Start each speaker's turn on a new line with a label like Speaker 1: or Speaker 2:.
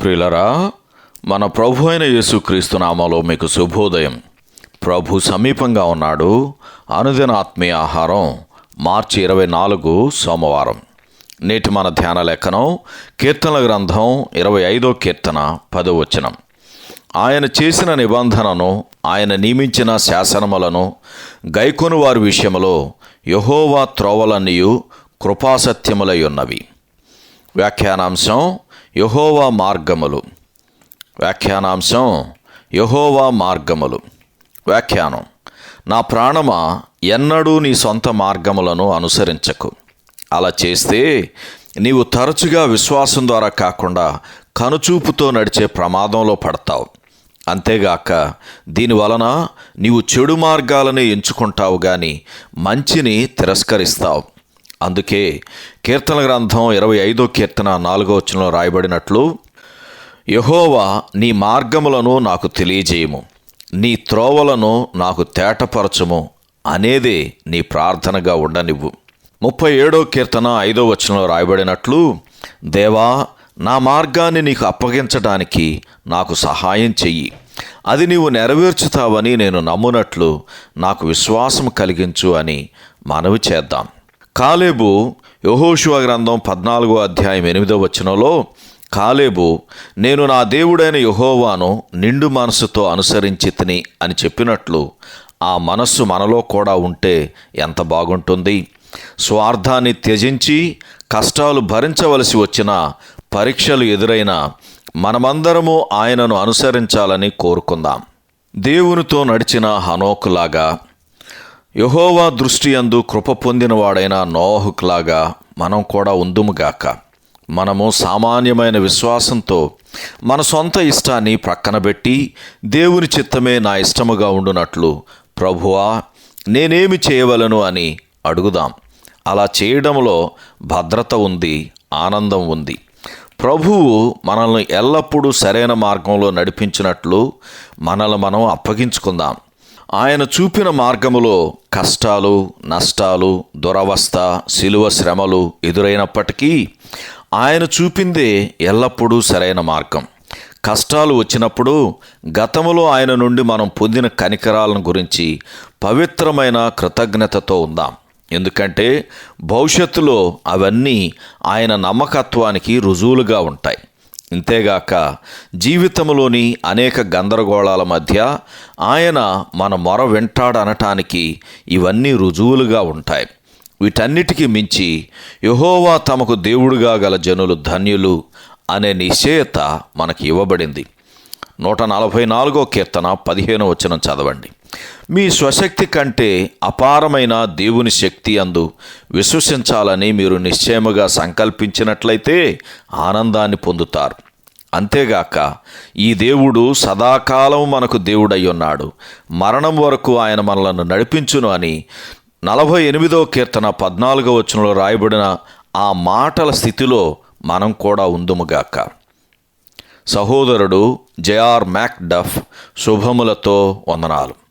Speaker 1: ప్రియులరా మన ప్రభు అయిన యేసుక్రీస్తు నామాలో మీకు శుభోదయం. ప్రభు సమీపంగా ఉన్నాడు. అనుదిన ఆత్మీయ ఆహారం మార్చి ఇరవై నాలుగు సోమవారం. నేటి మన ధ్యాన లేఖనం కీర్తనల గ్రంథం ఇరవై ఐదో కీర్తన పదవచనం ఆయన చేసిన నిబంధనను ఆయన నియమించిన శాసనములను గైకొని వారి విషయంలో యహోవా త్రోవలన్నీయు కృపాసత్యములై ఉన్నవి. వ్యాఖ్యానాంశం యహోవా మార్గములు. వ్యాఖ్యానాంశం యహోవా మార్గములు. వ్యాఖ్యానం నా ప్రాణమా ఎన్నడూ నీ సొంత మార్గములను అనుసరించకు. అలా చేస్తే నీవు తరచుగా విశ్వాసం ద్వారా కాకుండా కనుచూపుతో నడిచే ప్రమాదంలో పడతావు. అంతేగాక దీని వలన నీవు చెడు మార్గాలని ఎంచుకుంటావు కానీ మంచిని తిరస్కరిస్తావు. అందుకే కీర్తన గ్రంథం ఇరవై ఐదో కీర్తన నాలుగో వచనంలో రాయబడినట్లు యహోవా నీ మార్గములను నాకు తెలియజేయము నీ త్రోవలను నాకు తేటపరచము అనేదే నీ ప్రార్థనగా ఉండనివ్వు. ముప్పై ఏడో కీర్తన ఐదో వచనంలో రాయబడినట్లు దేవా నా మార్గాన్ని నీకు అప్పగించడానికి నాకు సహాయం చెయ్యి. అది నీవు నెరవేర్చుతావని నేను నమ్మునట్లు నాకు విశ్వాసం కలిగించు అని మనవి చేద్దాం. కాలేబు యహోషువ గ్రంథం పద్నాలుగో అధ్యాయం ఎనిమిదో వచనంలో కాలేబు నేను నా దేవుడైన యహోవాను నిండు మనసుతో అనుసరించి తిని అని చెప్పినట్లు ఆ మనస్సు మనలో కూడా ఉంటే ఎంత బాగుంటుంది? స్వార్థాన్ని త్యజించి కష్టాలు భరించవలసి వచ్చిన పరీక్షలు ఎదురైన మనమందరము ఆయనను అనుసరించాలని కోరుకుందాం. దేవునితో నడిచిన హనోకులాగా యహోవా దృష్టి అందు కృప పొందినవాడైన నోహుక్లాగా మనం కూడా ఉందుముగాక మనము సామాన్యమైన విశ్వాసంతో మన సొంత ఇష్టాన్ని ప్రక్కన పెట్టి దేవుని చిత్తమే నా ఇష్టముగా ఉండునట్లు ప్రభువా నేనేమి చేయవలను అని అడుగుదాం. అలా చేయడంలో భద్రత ఉంది ఆనందం ఉంది. ప్రభువు మనల్ని ఎల్లప్పుడూ సరైన మార్గంలో నడిపించినట్లు మనల్ని మనం అప్పగించుకుందాం. ఆయన చూపిన మార్గములో కష్టాలు నష్టాలు దురవస్థ శిలువ శ్రమలు ఎదురైనప్పటికీ ఆయన చూపిందే ఎల్లప్పుడూ సరైన మార్గం. కష్టాలు వచ్చినప్పుడు గతములో ఆయన నుండి మనం పొందిన కనికరాలను గురించి పవిత్రమైన కృతజ్ఞతతో ఉందాం. ఎందుకంటే భవిష్యత్తులో అవన్నీ ఆయన నమ్మకత్వానికి రుజువులుగా ఉంటాయి. ఇంతేగాక జీవితంలోని అనేక గందరగోళాల మధ్య ఆయన మన మొర వింటాడనటానికి ఇవన్నీ రుజువులుగా ఉంటాయి. వీటన్నిటికీ మించి యహోవా తమకు దేవుడుగా గల జనులు ధన్యులు అనే నిశ్చయత మనకి ఇవ్వబడింది. నూట నలభై నాలుగో కీర్తన పదిహేను వచనం చదవండి. మీ స్వశక్తి కంటే అపారమైన దేవుని శక్తి అందు విశ్వసించాలని మీరు నిశ్చయముగా సంకల్పించినట్లయితే ఆనందాన్ని పొందుతారు. అంతేగాక ఈ దేవుడు సదాకాలం మనకు దేవుడై ఉన్నాడు మరణం వరకు ఆయన మనలను నడిపించును అని నలభై ఎనిమిదో కీర్తన పద్నాలుగో వచనంలో రాయబడిన ఆ మాటల స్థితిలో మనం కూడా ఉందుముగాక. సహోదరుడు జేఆర్ మ్యాక్ డఫ్ శుభములతో వందనాలు.